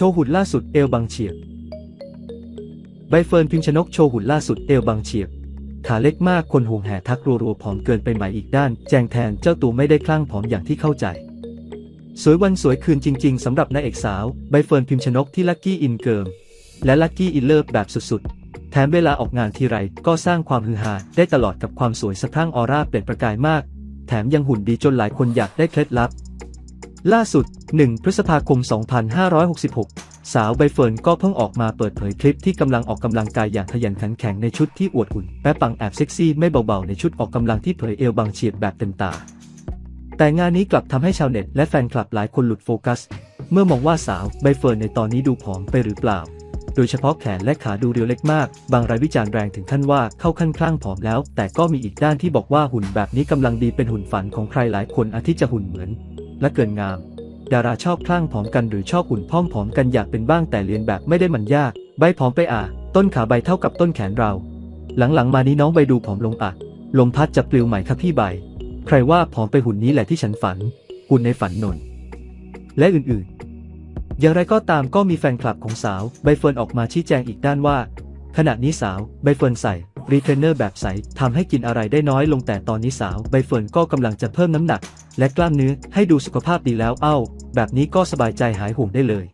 โชว์หุ่นล่าสุดเอลบางเฉียบ ใบเฟิร์นพิมพ์ชนกโชว์หุ่นล่าสุดเอลบางเฉียบ ขาเล็กมากคนห่วงแห่ทักรัวๆผอมเกินไปไหมอีกด้าน แจงแทนเจ้าตัวไม่ได้คลั่งผอมอย่างที่เข้าใจ สวยวันสวยคืนจริง ๆสำหรับนางเอกสาว ใบเฟิร์นพิมพ์ชนกที่ลัคกี้อินเกิมและลัคกี้อินเลิฟแบบสุดๆ แถมเวลาออกงานทีไรก็สร้างความฮือฮาได้ตลอดกับความสวยสะพรั่งออร่าเปล่งประกายมาก แถมยังหุ่นดีจนหลายคนอยากได้เคล็ดลับ ล่าสุด 1 พฤษภาคม 2566 สาวใบเฟิร์นก็เพิ่งออกมาเปิดเผยคลิปที่กำลังออกกำลังกายอย่างขยันขันแข็งในชุดที่อวดหุ่นแป๊ะปังแอบเซ็กซี่ไม่เบาๆในชุดออกกำลังที่เผยเอวบางเฉียดแบบเต็มตา แต่งานนี้กลับทำให้ชาวเน็ตและแฟนคลับหลายคนหลุดโฟกัส เมื่อมองว่าสาวใบเฟิร์นในตอนนี้ดูผอมไปหรือเปล่า โดยเฉพาะแขนและขาดูเรียวเล็กมาก บางรายวิจารณ์แรงถึงขั้นว่าเข้าขั้นคลั่งผอมแล้ว แต่ก็มีอีกด้านที่บอกว่าหุ่นแบบนี้กำลังดีเป็นหุ่นฝันของใครหลายคนอาทิจะหุ่นเหมือน และเกินงาม ดาราชอบคลั่งผอมกันหรือชอบหุ่นพ้อมผอมกันอยากเป็นบ้างแต่เรียนแบบไม่ได้มันยาก ใบผอมไปอะ ต้นขาใบเท่ากับต้นแขนเรา หลังๆมานี้น้องใบดูผอมลงอะ ลมพัดจะปลิวใหม่ครับพี่ใบ ใครว่าผอมไปหุ่นนี้แหละที่ฉันฝัน หุ่นในฝันนน และอื่นๆ อย่างไรก็ตามก็มีแฟนคลับของสาว ใบเฟิร์นออกมาชี้แจงอีกด้านว่า ขณะนี้สาว ใบเฟิร์นใส่ รีเทรนเนอร์แบบใสทำให้กินอะไรได้น้อยลงแต่ตอนนี้สาว ใบเฟิร์นก็กำลังจะเพิ่มน้ำหนัก และกล้ามเนื้อให้ดูสุขภาพดีแล้วเอ้า แบบนี้ก็สบายใจหายห่วงได้เลย